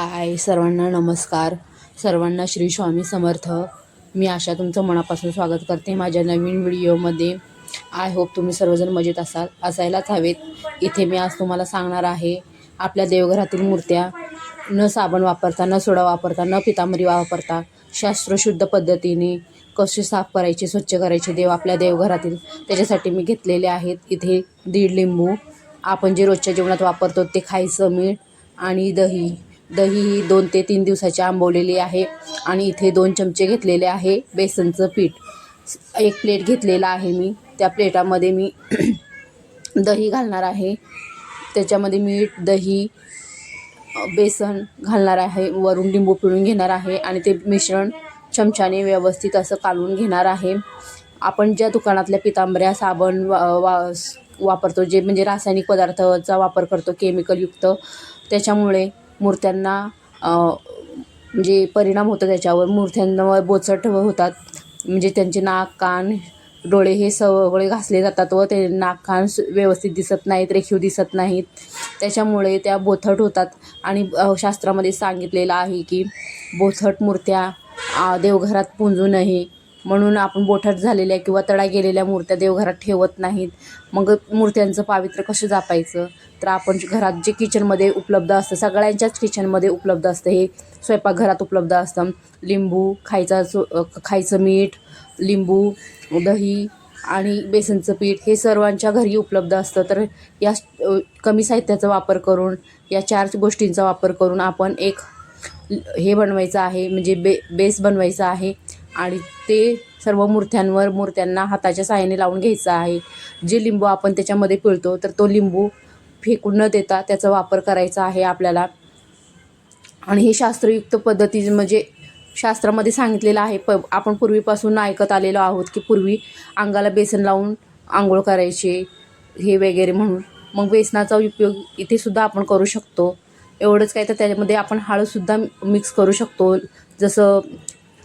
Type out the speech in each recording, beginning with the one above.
हाय सर्वांना नमस्कार. सर्वांना श्री स्वामी समर्थ. मी आशा तुमचं मनापासून स्वागत करते. माझ्या नवीन व्हिडिओमध्ये आय होप तुम्ही सर्वजण मजेत असाल असायलाच हवेत. इथे मी आज तुम्हाला सांगणार आहे आपल्या देवघरातील मूर्त्या. न साबण वापरता न सोडा वापरता न पितांबरी वापरता शास्त्रशुद्ध पद्धतीने कसे साफ करायचे स्वच्छ करायचे देव आपल्या देवघरातील. त्याच्यासाठी मी घेतलेले आहेत इथे दीड लिंबू. आपण जे रोजच्या जेवणात वापरतो ते खायचं मीठ आणि दही. दही ही दोन ते तीन दिवसाची आंबवलेली आहे आणि इथे दोन चमचे घेतलेले आहे बेसनचं पीठ. एक प्लेट घेतलेला आहे मी. त्या प्लेटामध्ये मी दही घालणार आहे. त्याच्यामध्ये मीठ दही बेसन घालणार आहे. वरून लिंबू पिळून घेणार आहे आणि ते मिश्रण चमच्याने व्यवस्थित असं कालवून घेणार आहे. आपण ज्या दुकानातल्या पितांबऱ्या साबण वा वा वापरतो जे म्हणजे रासायनिक पदार्थाचा वापर करतो केमिकलयुक्त त्याच्यामुळे मूर्त्यांना म्हणजे परिणाम होतो त्याच्यावर मूर्त्यांवर बोचट होतात. म्हणजे त्यांचे नाक कान डोळे हे सगळे घासले जातात व ते नाक कान स- व्यवस्थित दिसत नाहीत रेखीव दिसत नाहीत. त्याच्यामुळे त्या बोथट होतात. आणि शास्त्रामध्ये सांगितलेलं आहे की बोथट मूर्त्या देवघरात पुंजू नये. म्हणून आपण बोठात झालेल्या किंवा तडा गेलेल्या मूर्त्या देवघरात ठेवत नाहीत. मग मूर्त्यांचं पावित्र्य कसं जपायचं? तर आपण घरात जे किचनमध्ये उपलब्ध असतं सगळ्यांच्याच किचनमध्ये उपलब्ध असतं. हे स्वयंपाकघरात उपलब्ध असतं. लिंबू खायचा खायचं मीठ लिंबू दही आणि बेसनचं पीठ हे सर्वांच्या घरी उपलब्ध असतं. तर या कमी साहित्याचा वापर करून या चार गोष्टींचा वापर करून आपण एक हे बनवायचं आहे म्हणजे बे बेस बनवायचा आहे आणि ते सर्व मूर्त्यांवर मूर्त्यांना हाताच्या साहाय्याने लावून घ्यायचं आहे. जे लिंबू आपण त्याच्यामध्ये पिळतो तर तो लिंबू फेकून न देता त्याचा वापर करायचा आहे आपल्याला. आणि हे शास्त्रयुक्त पद्धती म्हणजे शास्त्रामध्ये सांगितलेलं आहे प आपण पूर्वीपासून ऐकत आलेलो आहोत की पूर्वी अंगाला बेसन लावून आंघोळ करायचे हे वगैरे म्हणून. मग बेसनाचा उपयोग इथे सुद्धा आपण करू शकतो. एवढंच काय तर त्याच्यामध्ये आपण हळदसुद्धा मिक्स करू शकतो. जसं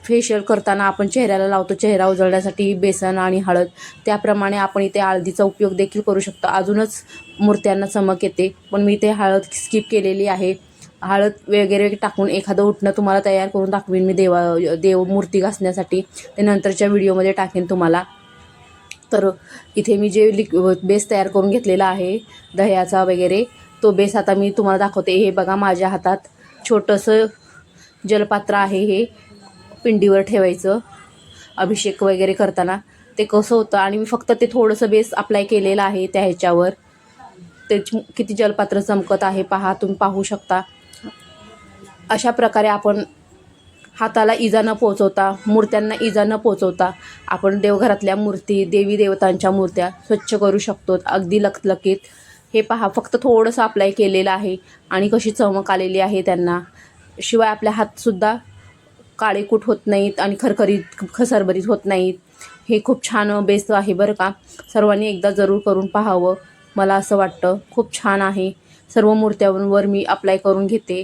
फेशियल करताना आपण चेहऱ्याला लावतो चेहरा उजळण्यासाठी बेसन आणि हळद. त्याप्रमाणे आपण इथे हळदीचा उपयोग देखील करू शकतो. अजूनच मूर्त्यांना चमक येते पण मी इथे हळद स्किप केलेली आहे. हळद वगैरे टाकून एखादं उठणं तुम्हाला तयार करून दाखवीन मी देवा देव मूर्ती घासण्यासाठी. ते नंतरच्या व्हिडिओमध्ये टाकेन तुम्हाला. तर इथे मी जे लिक बेस तयार करून घेतलेला आहे दह्याचा वगैरे तो बेस आता मी तुम्हाला दाखवते. हे बघा माझ्या हातात छोटंसं जलपात्र आहे हे पिंडीवर ठेवायचं अभिषेक वगैरे करताना. ते कसं होतं आणि मी फक्त ते थोडंसं बेस अप्लाय केलेलं आहे त्या ह्याच्यावर. ते किती जलपात्र चमकत आहे पहा तुम्ही पाहू शकता. अशा प्रकारे आपण हाताला इजा न पोचवता मूर्त्यांना इजा न पोचवता आपण देवघरातल्या मूर्ती देवी देवतांच्या मूर्त्या स्वच्छ करू शकतो. अगदी लखलखीत हे पहा फक्त थोडंसं अप्लाय केलेलं आहे आणि कशी चमक आलेली आहे त्यांना. शिवाय आपल्या हातसुद्धा काळेकूट होत नाहीत आणि खरखरीत खसरभरीत होत नाहीत. हे खूप छान बेस्ट आहे बरं का. सर्वांनी एकदा जरूर करून पाहावं. मला असं वाटतं. खूप छान आहे. सर्व मूर्त्यांवर मी अप्लाय करून घेते.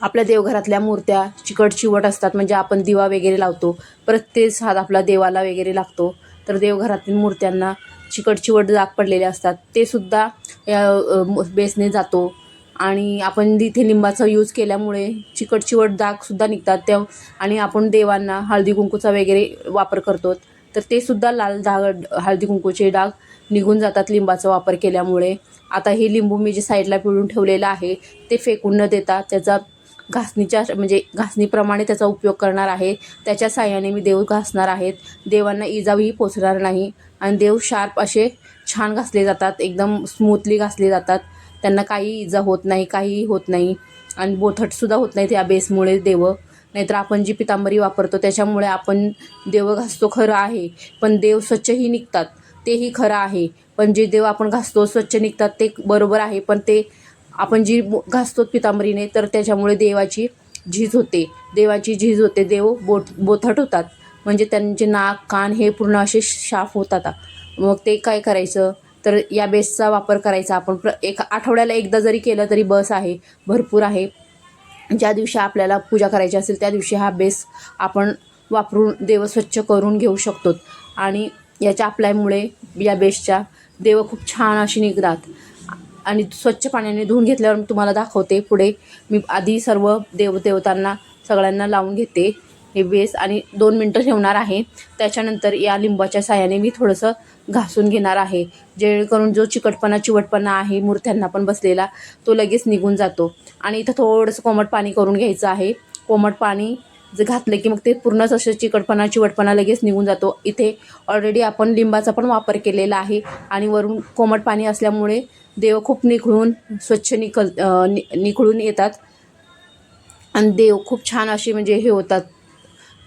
आपल्या देवघरातल्या मूर्त्या चिकट चिवट असतात. म्हणजे आपण दिवा वगैरे लावतो. प्रत्येक हात आपला देवाला वगैरे लागतो. तर देवघरातील मूर्त्यांना चिकट चिवट दाग पडलेले असतात. ते सुद्धा या बेसने जातो. आणि आपण तिथे लिंबाचा यूज केल्यामुळे चिकट चिवट दागसुद्धा निघतात. त्या आणि आपण देवांना हळदी कुंकूचा वगैरे वापर करतो. तर ते सुद्धा लाल डाग हळदी कुंकूचे डाग निघून जातात लिंबाचा वापर केल्यामुळे. आता हे लिंबू मी जे साईडला पिळून ठेवलेलं आहे ते फेकून न देता त्याचा घासणीच्या म्हणजे घासणीप्रमाणे त्याचा उपयोग करणार आहे. त्याच्या साह्याने मी देव घासणार आहेत. देवांना इजाही पोचणार नाही. आणि देव शार्प असे छान घासले जातात. एकदम स्मूथली घासले जातात. त्यांना काही इजा होत नाही काहीही होत नाही. आणि बोथटसुद्धा होत नाही त्या बेसमुळे देव. नाहीतर आपण जी पितांबरी वापरतो त्याच्यामुळे आपण देव घासतो खरं आहे. पण देव स्वच्छही निघतात. तेही खरं आहे. पण जे देव आपण घासतो स्वच्छ निघतात ते बरोबर आहे. पण ते आपण जी घासतो पितांबरीने तर त्याच्यामुळे देवाची झीज होते. देवाची झीज होते देव बोट बोथट होतात. म्हणजे त्यांचे नाक कान हे पूर्ण असे शाफ होतात मग ते काय करायचं? तर या बेसचा वापर करायचा. आपण प्र एक आठवड्याला एकदा जरी केलं तरी बस आहे भरपूर आहे. ज्या दिवशी आपल्याला पूजा करायची असेल त्या दिवशी हा बेस आपण वापरून देव स्वच्छ करून घेऊ शकतो. आणि याच्या अप्लायमुळे या बेसच्या देव खूप छान अशी निघतात. आणि स्वच्छ पाण्याने धुवून घेतल्यावर मी तुम्हाला दाखवते पुढे. मी आधी सर्व देवदेवतांना सगळ्यांना लावून घेते. हे बेस आणि दोन मिनटं ठेवणार आहे. त्याच्यानंतर या लिंबाच्या साह्याने मी थोडंसं घासून घेणार आहे. जेणेकरून जो चिकटपणा चिवटपणा आहे मूर्त्यांना पण बसलेला तो लगेच निघून जातो. आणि इथं थोडंसं कोमट पाणी करून घ्यायचं आहे. कोमट पाणी जे घातलं की मग ते पूर्णच असं चिकटपणा चिवटपणा लगेच निघून जातो. इथे ऑलरेडी आपण लिंबाचा पण वापर केलेला आहे आणि वरून कोमट पाणी असल्यामुळे देव खूप निखळून स्वच्छ निकल नि निखळून येतात. आणि देव खूप छान असे म्हणजे हे होतात.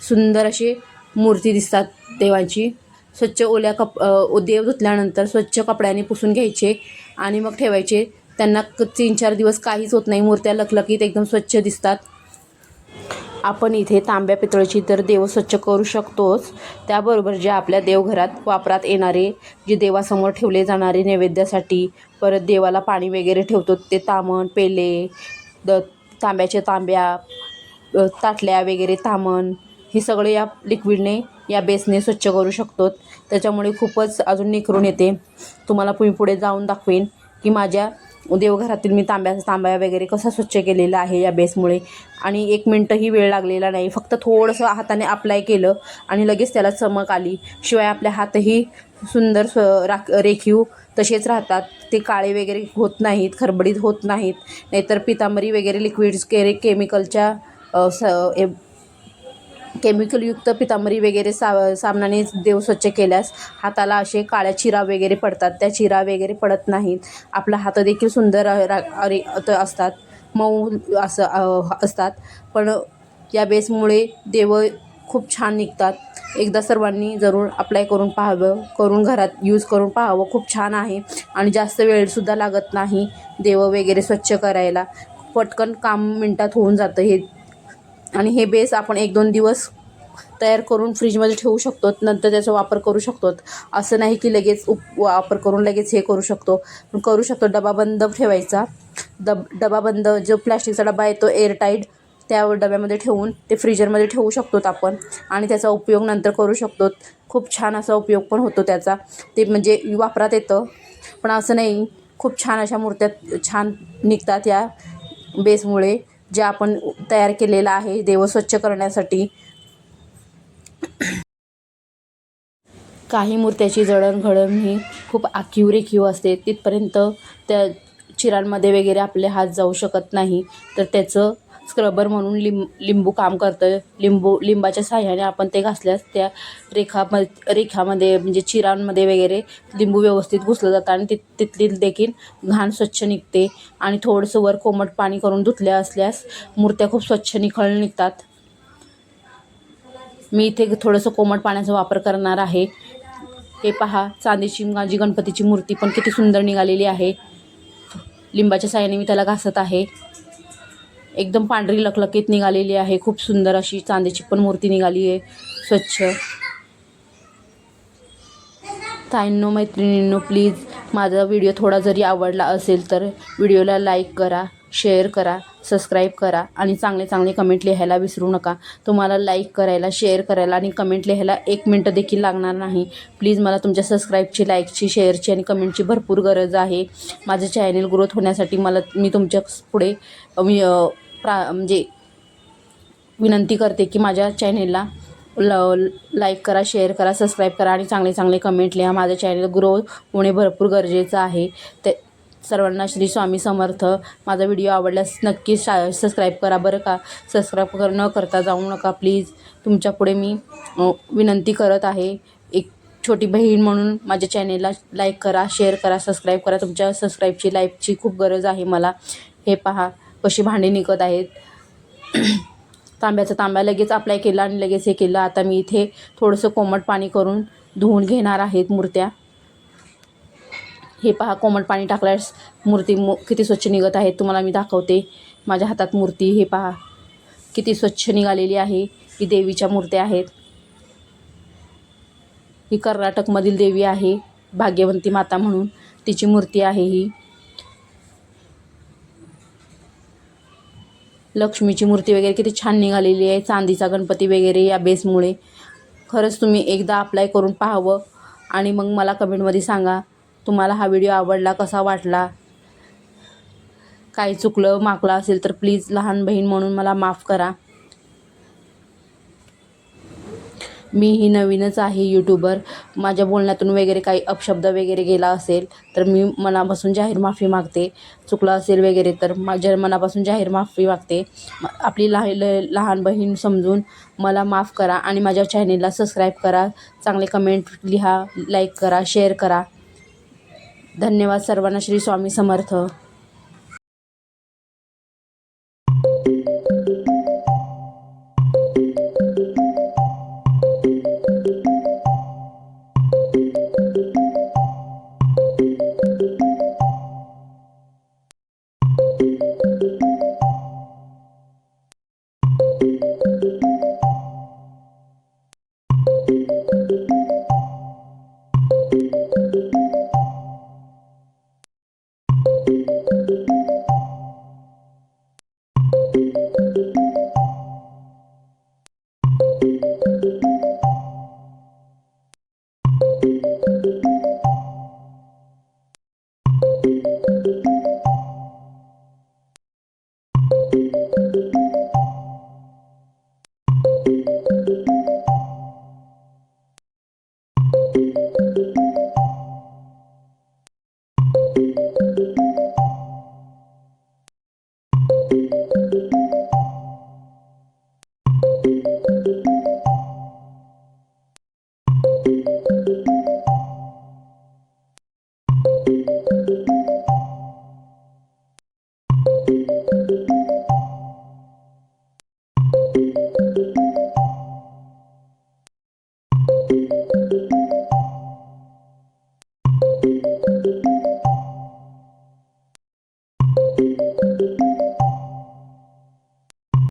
सुंदर अशी मूर्ती दिसतात देवांची. स्वच्छ ओल्या कप देव धुतल्यानंतर स्वच्छ कपड्याने पुसून घ्यायचे आणि मग ठेवायचे. त्यांना क- तीन चार दिवस काहीच होत नाही. मूर्त्या लखलखीत एकदम स्वच्छ दिसतात. आपण इथे तांब्या पितळेची तर देव स्वच्छ करू शकतोच. त्याबरोबर जे आपल्या देवघरात वापरात येणारे जे देवासमोर ठेवले जाणारे नैवेद्यासाठी परत देवाला पाणी वगैरे ठेवतो ते तामण पेले द तांब्याच्या तांब्या ताटल्या वगैरे तामण हे सगळे या लिक्विडने या बेसने स्वच्छ करू शकतो त्याच्यामुळे खूपच अजून निखरून येते. तुम्हाला मी पुढे जाऊन दाखवेन की माझ्या देवघरातील मी तांब्या तांब्या वगैरे कसा स्वच्छ केलेला आहे या बेसमुळे? आणि एक मिनटंही वेळ लागलेला नाही. फक्त थोडंसं हाताने अप्लाय केलं आणि लगेच त्याला चमक आली. शिवाय आपल्या हातही सुंदर स्व राख रेखीव तसेच राहतात. ते काळे वगैरे होत नाहीत खरबडीत होत नाहीत. नाहीतर पितांबरी वगैरे लिक्विड्स के केमिकलच्या स ए- केमिकलयुक्त पितांबरी वगैरे सा साबणाने देव स्वच्छ केल्यास हाताला असे काळ्या चिरा वगैरे पडतात. त्या चिरा वगैरे पडत नाहीत. आपला हात देखील सुंदर रा- अरे असतात. मऊ असं असतात. पण या बेसमुळे देव खूप छान निघतात. एकदा सर्वांनी जरूर अप्लाय करून पाहावं करून घरात यूज करून पाहावं. खूप छान आहे. आणि जास्त वेळसुद्धा लागत नाही देव वगैरे स्वच्छ करायला. पटकन काम मिनटात होऊन जातं हे आणि हे बेस आपण एक दोन दिवस तयार करून फ्रीजमध्ये ठेवू शकतो नंतर त्याचा वापर करू शकतो. असं नाही की लगेच उप वापर करून लगेच हे करू शकतो. पण करू शकतो डबा बंद ठेवायचा. डब डबा बंद जो प्लॅस्टिकचा डबा येतो एअरटाईट त्या डब्यामध्ये ठेवून ते फ्रीजरमध्ये ठेवू शकतो आपण. आणि त्याचा उपयोग नंतर करू शकतो. खूप छान असा उपयोग पण होतो त्याचा. ते म्हणजे वापरात येतं. पण असं नाही. खूप छान अशा मूर्त्या छान निघतात या बेसमुळे. जे आपण तयार केलेलं आहे देव स्वच्छ करण्यासाठी. काही मूर्त्याची जडणघडण ही खूप आखीव रेखीव असते. तिथपर्यंत त्या चिरांमध्ये वगैरे आपले हात जाऊ शकत नाही. तर त्याचं स्क्रबर म्हणून लिंब लिंबू काम करतं लिंबू लिंबाच्या साह्याने आपण ते घासल्यास त्या रेखा रेखामध्ये म्हणजे चिरांमध्ये वगैरे लिंबू व्यवस्थित घुसलं जातं आणि ति तिथली देखील घाण स्वच्छ निघते. आणि थोडंसं वर कोमट पाणी करून धुतल्या असल्यास मूर्त्या खूप स्वच्छ निखळ निघतात. मी इथे थोडंसं कोमट पाण्याचा वापर करणार आहे. हे पहा चांदीची माझी गणपतीची मूर्ती पण किती सुंदर निघालेली आहे. लिंबाच्या साह्याने मी त्याला घासत आहे. एकदम पांढरी लकलकीत निघालेली आहे. खूप सुंदर अशी चांदीची पण मूर्ती निघाली आहे. स्वच्छ. ताईंनो मैत्रिणींनो प्लीज माझा व्हिडिओ थोडा जरी आवडला असेल तर व्हिडिओला लाईक करा शेअर करा सबस्क्राईब करा आणि चांगले चांगले कमेंट लिहायला विसरू नका. तुम्हाला लाईक करायला शेअर करायला आणि कमेंट लिहायला एक मिनटं देखील लागणार नाही. प्लीज मला तुमच्या सबस्क्राईबची लाईकची शेअरची आणि कमेंटची भरपूर गरज आहे. माझं चॅनल ग्रोथ होण्यासाठी मला मी तुमच्यापुढे मी प्रा म्हणजे विनंती करते की माझ्या चॅनेलला ल लाईक करा शेअर करा सबस्क्राईब करा आणि चांगले चांगले कमेंट लिहा. माझं चॅनल ग्रो होणे भरपूर गरजेचं आहे. ते सर्वांना श्री स्वामी समर्थ. माझा व्हिडिओ आवडल्यास नक्की शा सबस्क्राईब करा बरं का? सबस्क्राईब कर न करता जाऊ नका प्लीज तुमच्यापुढे मी विनंती करत आहे. एक छोटी बहीण म्हणून माझ्या चॅनेलला लाईक करा शेअर करा सबस्क्राईब करा. तुमच्या सबस्क्राईबची लाईकची खूप गरज आहे मला. हे पहा. कशी भांडी निघत आहेत. तांब्याचा तांब्या लगेच अप्लाय केला आणि लगेच हे केलं. आता मी इथे थोडंसं कोमट पाणी करून धुवून घेणार आहेत मूर्त्या. हे पहा कोमट पाणी टाकल्यास मूर्ती मु किती स्वच्छ निघत आहेत तुम्हाला मी दाखवते. माझ्या हातात मूर्ती हे पहा. किती स्वच्छ निघालेली आहे ही देवीच्या मूर्त्या आहेत. ही कर्नाटकमधील देवी आहे भाग्यवंती माता म्हणून तिची मूर्ती आहे ही. लक्ष्मीची मूर्ती वगैरे किती छान निघालेली आहे चांदीचा गणपती वगैरे या बेसमुळे. खरंच तुम्ही एकदा अप्लाय करून पाहावं आणि मग मला कमेंटमध्ये सांगा तुम्हाला हा व्हिडिओ आवडला कसा वाटला? काही चुकलं माकलं असेल तर प्लीज लहान बहीण म्हणून मला माफ करा. मी ही नवीनच आहे यूट्यूबर माझ्या बोलण्यातून वगैरे काही अपशब्द वगैरे गेला असेल तर मी मनापासून जाहीर माफी मागते. चुकलं असेल वगैरे तर माझ्या मनापासून जाहीर माफी मागते आपली लहा लहान बहीण समजून मला माफ करा आणि माझ्या चॅनेलला सबस्क्राईब करा. चांगले कमेंट लिहा लाईक करा शेअर करा. धन्यवाद सर्वांना. श्री स्वामी समर्थ.